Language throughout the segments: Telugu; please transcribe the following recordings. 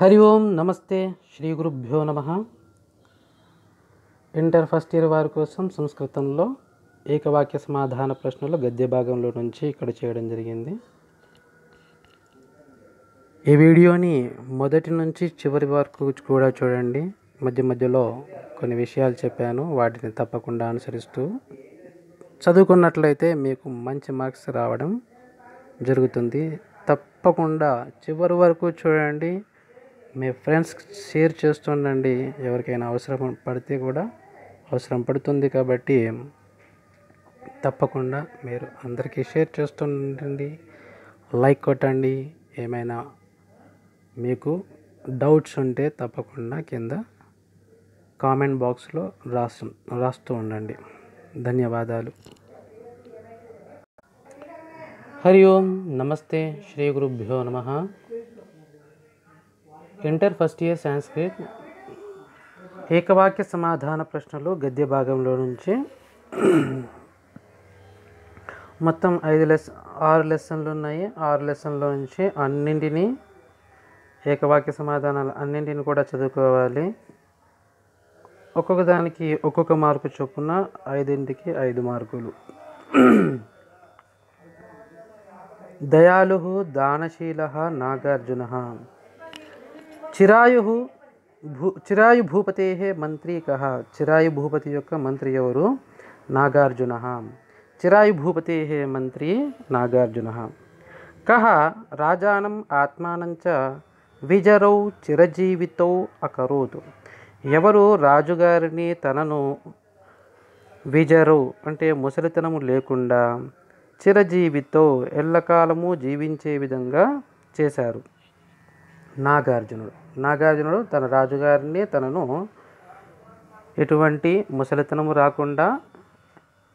హరి ఓం నమస్తే. శ్రీ గురుభ్యో నమ. ఇంటర్ ఫస్ట్ ఇయర్ వారి కోసం సంస్కృతంలో ఏకవాక్య సమాధాన ప్రశ్నలు గద్య భాగంలో నుంచి ఇక్కడ చేయడం జరిగింది. ఈ వీడియోని మొదటి నుంచి చివరి వరకు కూడా చూడండి. మధ్య మధ్యలో కొన్ని విషయాలు చెప్పాను. వాటిని తప్పకుండా అనుసరిస్తూ చదువుకున్నట్లయితే మీకు మంచి మార్క్స్ రావడం జరుగుతుంది. తప్పకుండా చివరి వరకు చూడండి. మీ ఫ్రెండ్స్కి షేర్ చేస్తుండండి. ఎవరికైనా అవసరం పడితే కూడా అవసరం పడుతుంది కాబట్టి తప్పకుండా మీరు అందరికీ షేర్ చేస్తుండండి. లైక్ కొట్టండి. ఏమైనా మీకు డౌట్స్ ఉంటే తప్పకుండా కింద కామెంట్ బాక్స్లో రాస్తు రాస్తూ ఉండండి. ధన్యవాదాలు. హరి ఓం. నమస్తే. శ్రీ గురుభ్యో నమ. ఇంటర్ ఫస్ట్ ఇయర్ సాంస్క్రిట్ ఏకవాక్య సమాధాన ప్రశ్నలు గద్య భాగంలో నుంచి మొత్తం ఐదు లెస్ ఆరు లెసన్లు ఉన్నాయి. ఆరు లెసన్లో నుంచి అన్నింటినీ ఏకవాక్య సమాధానాలు అన్నింటిని కూడా చదువుకోవాలి. ఒక్కొక్క దానికి ఒక్కొక్క మార్కు చొప్పున ఐదింటికి ఐదు మార్కులు. దయాళు దానశీల నాగార్జున చిరాయు భూ చిరాయు భూపతే మంత్రి కహ చిరాయు భూపతి యొక్క మంత్రి ఎవరు? నాగార్జున. చిరాయు భూపతే మంత్రి నాగార్జున. కహ రాజానం ఆత్మానంచ విజరౌ చిరజీవితౌ అకరోతు. ఎవరు రాజుగారిని తనను విజరు అంటే ముసలితనము లేకుండా చిరజీవితో ఎల్లకాలము జీవించే విధంగా చేశారు. నాగార్జునుడు. నాగార్జునుడు తన రాజుగారిని తనను ఎటువంటి ముసలితనము రాకుండా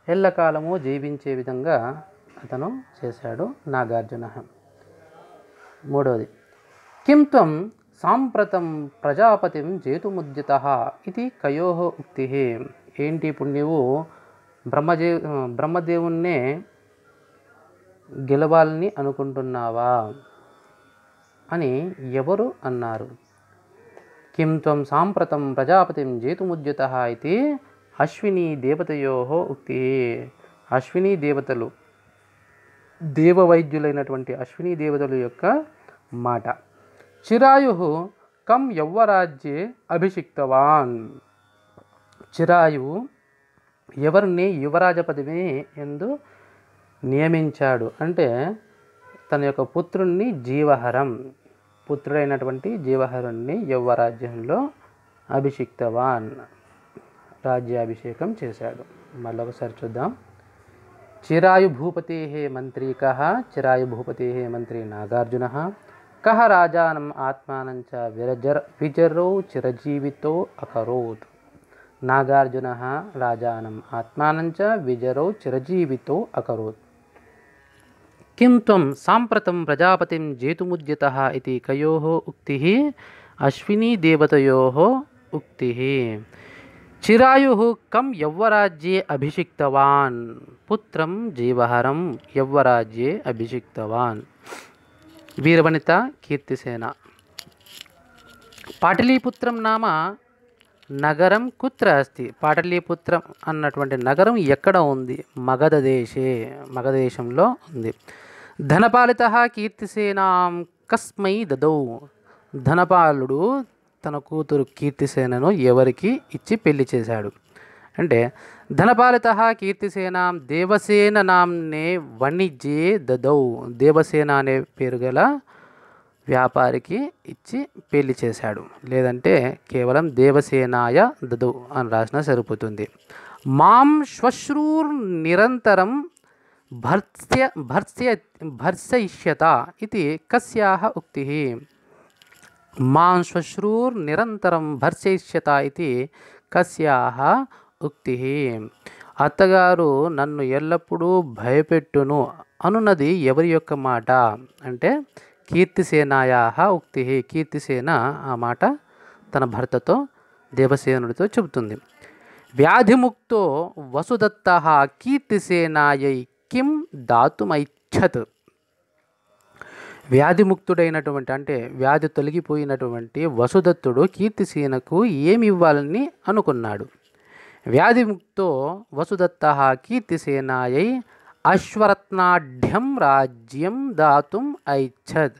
ఎల్లకాలము జీవించే విధంగా అతను చేశాడు నాగార్జున. మూడవది కిం త్వం సాంప్రతం ప్రజాపతిం జేతుముద్యత ఇది కయో ఉక్తి. ఏంటి ఇప్పుడు నీవు బ్రహ్మదే బ్రహ్మదేవుణ్ణే గెలవాలని అనుకుంటున్నావా? అని ఎవరు అన్నారు? కిం త్వం సాంప్రతం ప్రజాపతిం జేతుముద్యుత ఇది అశ్విని దేవతయో ఉక్తి. అశ్విని దేవతలు దేవవైద్యులైనటువంటి అశ్విని దేవతల యొక్క మాట. చిరాయు కం యవ్వరాజ్యే అభిషిక్తవాన్. చిరాయువు ఎవరిని యువరాజ పదవిని ఎందు నియమించాడు? అంటే తన యొక్క పుత్రుణ్ణి జీవహరం. పుత్రుడైనటువంటి జీవహరుణ్ణి యవ్వరాజ్యంలో అభిషిక్తవాన్. రాజ్యాభిషేకం చేశాడు. మళ్ళీ ఒకసారి చూద్దాం. చిరాయు భూపతే మంత్రి కహ చిరాయు భూపతే మంత్రి నాగార్జున. కహ రాజానం ఆత్మానంచ విరజర్ విజరో చిరజీవితో అకరోత్. నాగార్జున రాజానం ఆత్మానంచ విజరో చిరజీవితో అకరోత్. కిం త్వం సాంప్రతం ప్రజాపతిం జేతుముద్యత ఇది కయో ఉక్తి అశ్వినీ దేవతయోः ఉక్తిः చిరాయు కం యవ్వరాజ్యే అభిషిక్తవాన్ పుత్రం జీవహరం యవ్వరాజ్యే అభిషిక్తవాన్ వీరవనిత కీర్తిసేన పాటలీపుత్రం నామ నగరం కుత్ర అస్తి పాటలీపుత్రం అన్నటువంటి నగరం ఎక్కడ ఉంది? మగధ దేశే మగధదేశంలో ఉంది. ధనపాలిత కీర్తిసేనాం కస్మై దదౌ. ధనపాలుడు తన కూతురు కీర్తిసేనను ఎవరికి ఇచ్చి పెళ్ళి చేశాడు? అంటే ధనపాలిత కీర్తిసేనాం దేవసేన నామ్నే వాణిజ్యే దదౌ. దేవసేన అనే పేరు గల వ్యాపారికి ఇచ్చి పెళ్ళి చేశాడు. లేదంటే కేవలం దేవసేనాయ దదౌ అని రాసిన సరిపోతుంది. మాం శ్వశ్రూర్ నిరంతరం భర్త్య భర్స్య భర్సయిష్యత ఇది కస్యాహ ఉక్తి మాం శ్వశ్రూర్ నిరంతరం భర్సయిష్యత ఇది కస్యాహ ఉక్తి అత్తగారు నన్ను ఎల్లప్పుడూ భయపెట్టును అనున్నది ఎవరి యొక్క మాట అంటే కీర్తిసేనాయా ఉక్తి కీర్తిసేన ఆ మాట తన భర్తతో దేవసేనుడితో చెబుతుంది వ్యాధిముక్తో వసుదత్త కీర్తిసేనాయై కిం దాతుమైచ్చత్ వ్యాధిముక్తుడైనటువంటి అంటే వ్యాధి తొలగిపోయినటువంటి వసుదత్తుడు కీర్తిసేనకు ఏమి ఇవ్వాలని అనుకున్నాడు. వ్యాధిముక్తో వసుదత్త కీర్తిసేనాయై అశ్వరత్నాఢ్యం రాజ్యం దాతుం ఐచ్ఛద్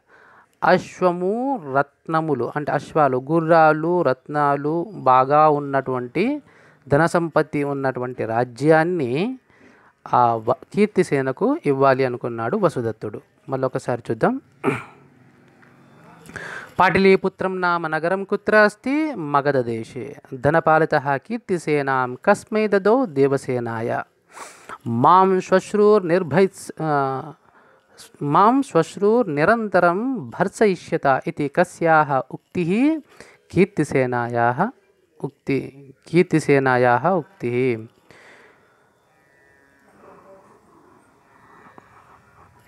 అశ్వము రత్నములు అంటే అశ్వాలు గుర్రాలు రత్నాలు బాగా ఉన్నటువంటి ధన సంపత్తి ఉన్నటువంటి రాజ్యాన్ని ఆ కీర్తిసేనకు ఇవ్వాలి అనుకున్నాడు వసుదత్తుడు. మళ్ళొకసారి చూద్దాం. పాటిలీపుత్రం నామ నగరం కుత్ర అస్తి మగధదేశే. ధనపాలిత కీర్తిసేనాం కస్మై దదో దేవసేనాయ. మాం శ్వశ్రూర్నిర్భై మాం శ్వశ్రూర్నిరంతరం భర్సయిష్యత ఇది కస్యా ఉక్తి కీర్తిసేనాయా ఉక్తి కీర్తిసేనాయా ఉక్తి.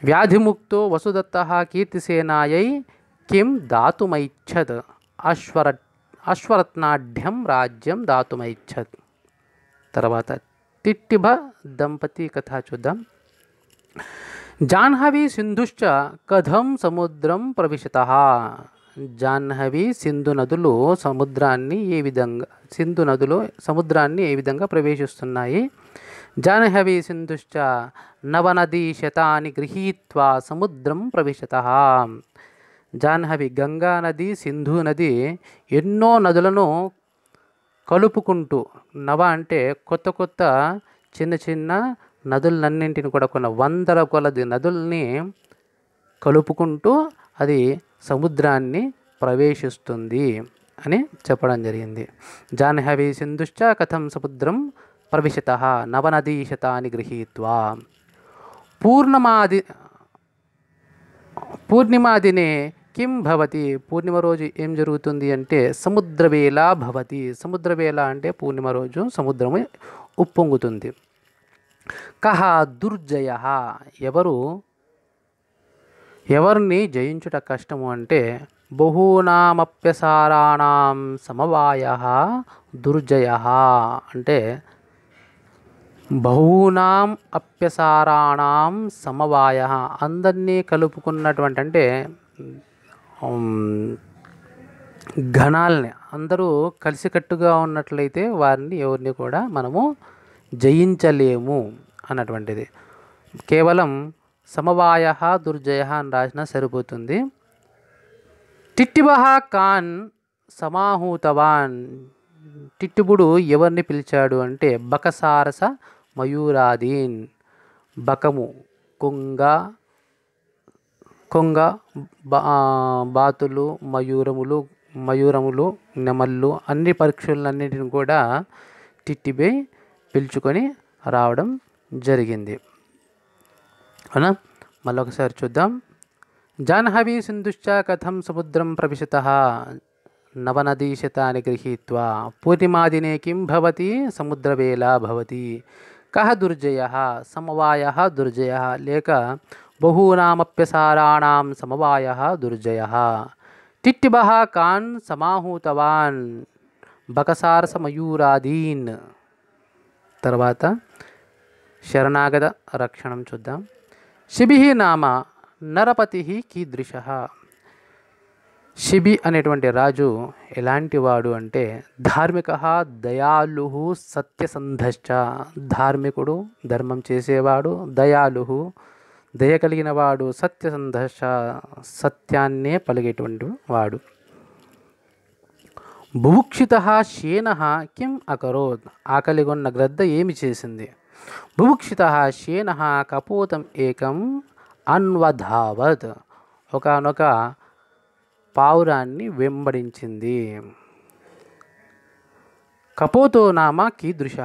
వ్యాధిముక్తో వసుదత్త కీర్తిసేనాయై కిం దాతుమైచ్చత్ అశ్వర అశ్వరత్నాఢ్యం రాజ్యం దాతుమైచ్చత్ తర్వాత తిట్టిభ దంపతి కథ చూద్దాం. జాహ్నవి సింధుశ్చ కథం సముద్రం ప్రవిశత. జాహ్నవి సింధు నదులు సముద్రాన్ని ఏ విధంగా సింధు నదులు సముద్రాన్ని ఏ విధంగా ప్రవేశిస్తున్నాయి? జాహ్నవి సింధుశ్చ నవనదీ శతాని గృహీత్వా సముద్రం ప్రవిశత జాహ్నవి గంగా నది సింధు నది ఎన్నో నదులను కలుపుకుంటూ నవ అంటే కొత్త కొత్త చిన్న చిన్న నదులన్నింటిని కూడా కొన్ని వందల కొలది నదుల్ని కలుపుకుంటూ అది సముద్రాన్ని ప్రవేశిస్తుంది అని చెప్పడం జరిగింది. జాహ్నవి సింధుశ్చ కథం సముద్రం ప్రవిశత నవనదీశత అని గృహీత్వా. పూర్ణమాది పూర్ణిమాదినే కిం భవతి? పూర్ణిమ రోజు ఏం జరుగుతుంది అంటే సముద్రవేళ భవతి. సముద్రవేళ అంటే పూర్ణిమ రోజు సముద్రము ఉప్పొంగుతుంది. కహ దుర్జయ? ఎవరు ఎవరిని జయించుట కష్టము అంటే బహూనామప్యసారాణం సమవాయ దుర్జయ. అంటే బహూనాం అప్యసారాణం సమవాయ. అందరినీ కలుపుకున్నటువంటి అంటే ఘనాల్ని అందరూ కలిసికట్టుగా ఉన్నట్లయితే వారిని ఎవరిని కూడా మనము జయించలేము అన్నటువంటిది. కేవలం సమవాయ దుర్జయ అని రాసినా సరిపోతుంది. టిట్టిబహ కాన్ సమాహూతవాన్ టిట్టుబుడు ఎవరిని పిలిచాడు అంటే బకసారస మయూరాదీన్. బకము కొంగ కొంగ బా బాతులు మయూరములు మయూరములు నెమళ్ళు అన్ని పరీక్షలన్నింటిని కూడా టిట్టిబే పిలుచుకొని రావడం జరిగింది. అవునా? మళ్ళీ ఒకసారి చూద్దాం. జాహ్నవీ సింధుశ్చ కథం సముద్రం ప్రవిశత. నవనదీశతాని గృహీత్వా పూర్ణిమాదినే కిం భవతి సముద్రవేళ భవతి కహ దుర్జయ సమవాయ దుర్జయ లేక బహూనామప్యసారాణం సమవాయ దుర్జయ టిట్టిబ కాన్ సమాహూతవాన్ బకసారసమయూరాదీన్ తర్వాత శరణాగత రక్షణం చూద్దాం శిబి నామ నరపతి కీదృశ శిబి అనేటువంటి రాజు ఎలాంటి వాడు అంటే ధార్మిక దయాలు సత్యసంధశ్చ. ధార్మికుడు ధర్మం చేసేవాడు దయాలు దయ కలిగిన వాడు సత్యసంధశ్చ. సత్యాన్నే పలిగేటువంటి వాడు. బుభుక్షిత శేన కిం అకరోత్. ఆకలిగొన్న గ్రద్ద ఏమి చేసింది? బుభుక్షిత శేన కపోతం ఏకం అన్వధావత్. ఒకనొక పావురాన్ని వెంబడించింది. కపోతో నామ కీదృశ.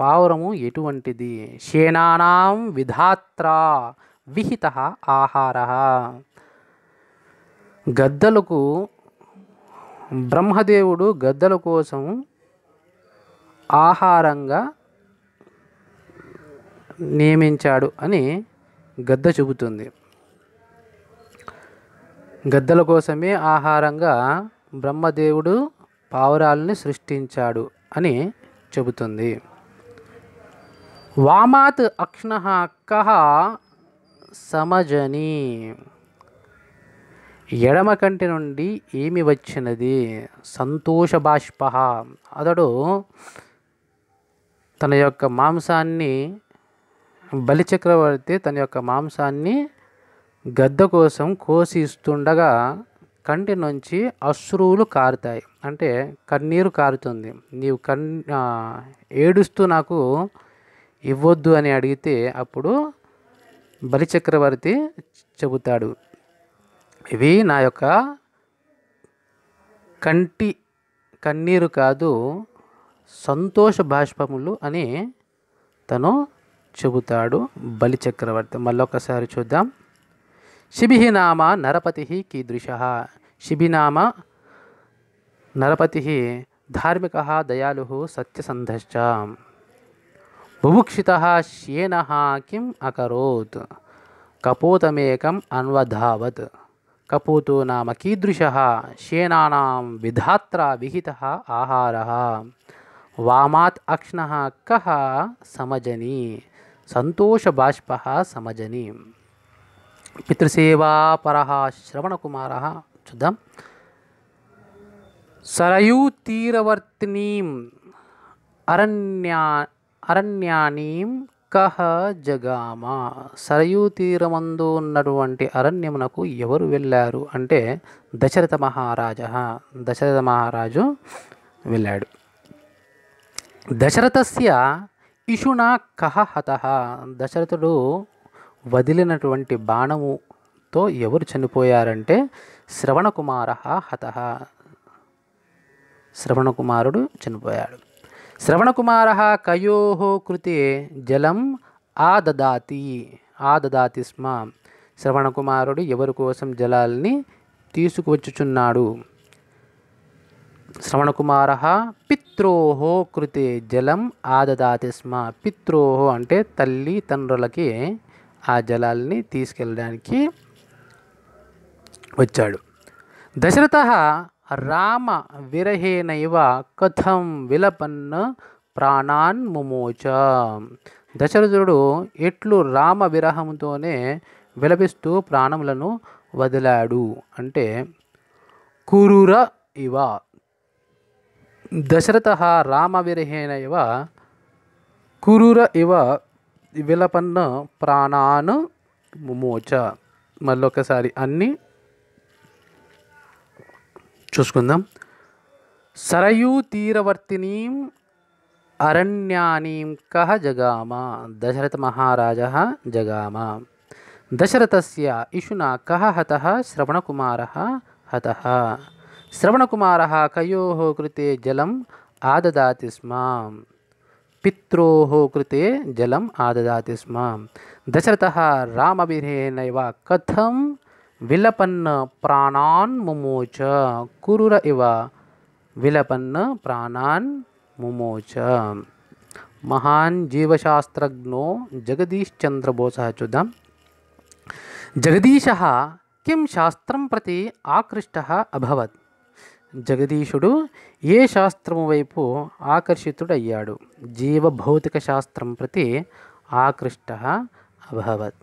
పావురము ఎటువంటిది? శేనానాం విధాత్ర విహిత ఆహార. గద్దలకు బ్రహ్మదేవుడు గద్దల కోసం ఆహారంగా నియమించాడు అని గద్ద చెబుతుంది. గద్దల కోసమే ఆహారంగా బ్రహ్మదేవుడు పావురాలని సృష్టించాడు అని చెబుతుంది. వామాత్ అక్షణ కహ సమజని. ఎడమ కంటి నుండి ఏమి వచ్చినది? సంతోష బాష్ప. అతడు తన యొక్క మాంసాన్ని బలిచక్రవర్తి తన యొక్క మాంసాన్ని గద్ద కోసం కోసి ఇస్తుండగా కంటి నుంచి అశ్రువులు కారుతాయి. అంటే కన్నీరు కారుతుంది. నీవు కన్ ఏడుస్తూ నాకు ఇవ్వద్దు అని అడిగితే అప్పుడు బలిచక్రవర్తి చెబుతాడు ఇవి నా యొక్క కంటి కన్నీరు కాదు సంతోష బాష్పములు అని తను చెబుతాడు బలిచక్రవర్తి. మళ్ళొకసారి చూద్దాం. శిబి నామ నరపతి కీదృశ శిబి నామ నరపతి ధార్మిక దయాలు సత్యసంధశ్చ బుభుక్షిత శేన కిం అకరోత్ కపోతమేకం అన్వధావత్ కపోతో నామ కీదృశ శేనానాం విధాత్ర విహిత ఆహార వామాత్ అక్ష్ణ కహ సమజని సంతోషబాష్ప సమజని పితృసేవాపర శ్రవణకుమార చూద్దాం సరయూ తీరవర్తినీం అరణ్యా అరణ్యానీం కహ జగామ సరయూ తీరమందు ఉన్నటువంటి అరణ్యమునకు ఎవరు వెళ్ళారు? అంటే దశరథ మహారాజ దశరథ మహారాజు వెళ్ళాడు. దశరథస్య ఇషునా కహ హత దశరథుడు వదిలినటువంటి బాణముతో ఎవరు చనిపోయారంటే శ్రవణకుమార హత. శ్రవణకుమారుడు చనిపోయాడు. శ్రవణకుమార కయో కృతే జలం ఆదదాతి. ఆదదాతి స్మ. శ్రవణకుమారుడు ఎవరి కోసం జలాల్ని తీసుకువచ్చుచున్నాడు? శ్రవణకుమార పిత్రోహో కృతే జలం ఆదదాతి స్మ. పిత్రోహో అంటే తల్లి తండ్రులకి ఆ జలాల్ని తీసుకెళ్ళడానికి వచ్చాడు. దశరథ రామ విరహేనైవ కథం విలపన్న ప్రాణాన్ ముమోచ. దశరథుడు ఎట్లు రామ విరహంతోనే విలపిస్తూ ప్రాణములను వదిలాడు. అంటే కురుర ఇవ. దశరథ రామ విరహేనైవ కురుర ఇవ విలపన్న ప్రాణాన్ ముమోచ మళ్ళొకసారి అన్నీ చూసుకుందాం. సరయూ తీరవర్తిని అరణ్యానీం కహ జగామ. దశరథ మహారాజ జగామ. దశరథస్య ఇషునా కహ హత శ్రవణకుమార హత. శ్రవణకుమార కయో కృతే జలం ఆదదాతి స్మ. पित्रोः कृते जलम् आददाति स्म। दशरथः रामभिरेणैव कथं विलपन्न प्राणान् मुमोच? कुरुर इव विलपन्न प्राणान् मुमोच। महान् जीवशास्त्रज्ञो जगदीशचन्द्रबोसः चुदं जगदीशः किं शास्त्रं प्रति आकृष्टः अभवत्? జగదీశుడు ఏ శాస్త్రము వైపు ఆకర్షితుడయ్యాడు? జీవభౌతిక శాస్త్రం ప్రతి ఆకృష్ట అభవత్.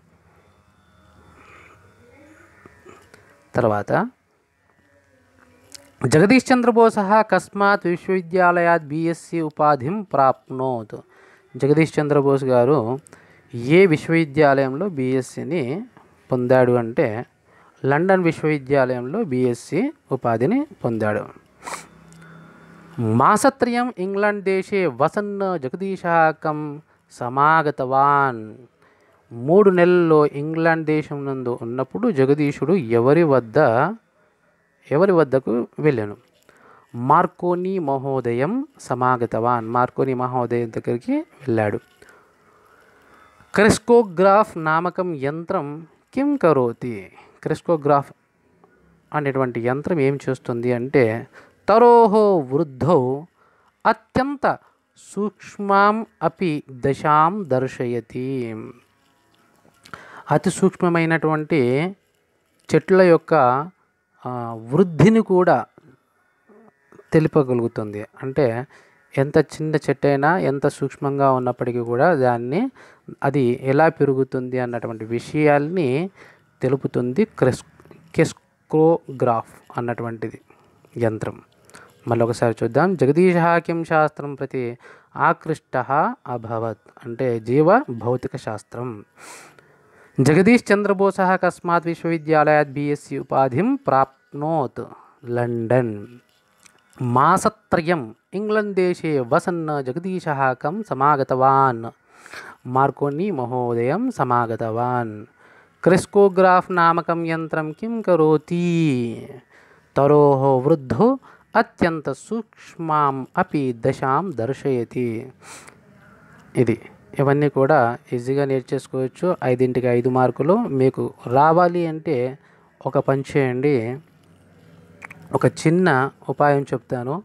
తర్వాత జగదీష్ చంద్రబోస కస్మాత్ విశ్వవిద్యాలయాత్ బిఎస్సి ఉపాధిం ప్రాప్నోత్. జగదీష్ చంద్రబోస్ గారు ఏ విశ్వవిద్యాలయంలో బీఎస్సీని పొందాడు అంటే లండన్ విశ్వవిద్యాలయంలో బీఎస్సీ ఉపాధిని పొందాడు. మాసత్రయం ఇంగ్లాండ్ దేశే వసన్ జగదీశాకం సమాగతవాన్. మూడు నెలల్లో ఇంగ్లాండ్ దేశం నందు ఉన్నప్పుడు జగదీశుడు ఎవరి వద్ద ఎవరి వద్దకు వెళ్ళాను? మార్కోని మహోదయం సమాగతవాన్. మార్కోని మహోదయం దగ్గరికి వెళ్ళాడు. క్రెస్కోగ్రాఫ్ నామకం యంత్రం కిం కరోతి? క్రిస్కోగ్రాఫ్ అనేటువంటి యంత్రం ఏం చేస్తుంది అంటే తరోహో వృద్ధౌ అత్యంత సూక్ష్మాం అపి దశాం దర్శయతి. అతి సూక్ష్మమైనటువంటి చెట్ల యొక్క వృద్ధిని కూడా తెలుపగలుగుతుంది. అంటే ఎంత చిన్న చెట్టు అయినా ఎంత సూక్ష్మంగా ఉన్నప్పటికీ కూడా దాన్ని అది ఎలా పెరుగుతుంది అన్నటువంటి విషయాల్ని తెలుపుతుంది క్రెస్ కెస్క్రోగ్రాఫ్ అన్నటువంటిది యంత్రం. మళ్ళీ ఒకసారి చూద్దాం. జగదీశ కిం శాస్త్రం ప్రతి ఆకృష్ట అభవత్ అంటే జీవ భౌతిక శాస్త్రం. జగదీష్ చంద్రబోస అకస్మాత్ విశ్వవిద్యాలయాత్ బిఎస్సి ఉపాధిం ప్రాప్నోత్ లండన్. మాసత్రయం ఇంగ్లండ్ దేశే వసన్ జగదీశ సమాగతవాన్. మార్కోని మహోదయం సమాగతవాన్. క్రిస్కోగ్రాఫ్ నామకం యంత్రం కిం కరోతి? తరోః వృద్ధో అత్యంత సూక్ష్మాం అపి దశాం దర్శయతి. ఇది ఇవన్నీ కూడా ఈజీగా నేర్చేసుకోవచ్చు. ఐదింటికి ఐదు మార్కులు. మీకు రావాలి అంటే ఒక పని చేయండి. ఒక చిన్న ఉపాయం చెప్తాను.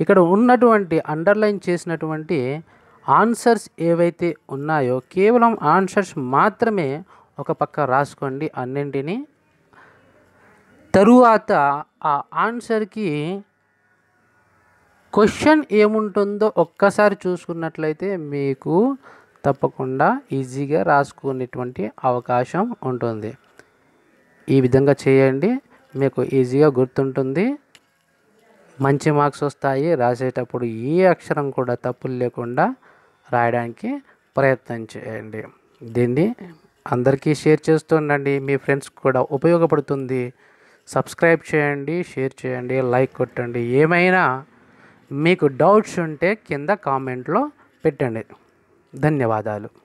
ఇక్కడ ఉన్నటువంటి అండర్లైన్ చేసినటువంటి ఆన్సర్స్ ఏవైతే ఉన్నాయో కేవలం ఆన్సర్స్ మాత్రమే ఒక పక్క రాసుకోండి అన్నింటినీ. తరువాత ఆ ఆన్సర్కి క్వశ్చన్ ఏముంటుందో ఒక్కసారి చూసుకున్నట్లయితే మీకు తప్పకుండా ఈజీగా రాసుకునేటువంటి అవకాశం ఉంటుంది. ఈ విధంగా చేయండి. మీకు ఈజీగా గుర్తుంటుంది. మంచి మార్క్స్ వస్తాయి. రాసేటప్పుడు ఏ అక్షరం కూడా తప్పులు లేకుండా రాయడానికి ప్రయత్నం చేయండి. దీన్ని అందరికీ షేర్ చేస్తుండండి మీ ఫ్రెండ్స్ కూడా ఉపయోగపడుతుంది. సబ్స్క్రైబ్ చేయండి షేర్ చేయండి లైక్ కొట్టండి. ఏమైనా మీకు డౌట్స్ ఉంటే కింద కామెంట్లో పెట్టండి. ధన్యవాదాలు.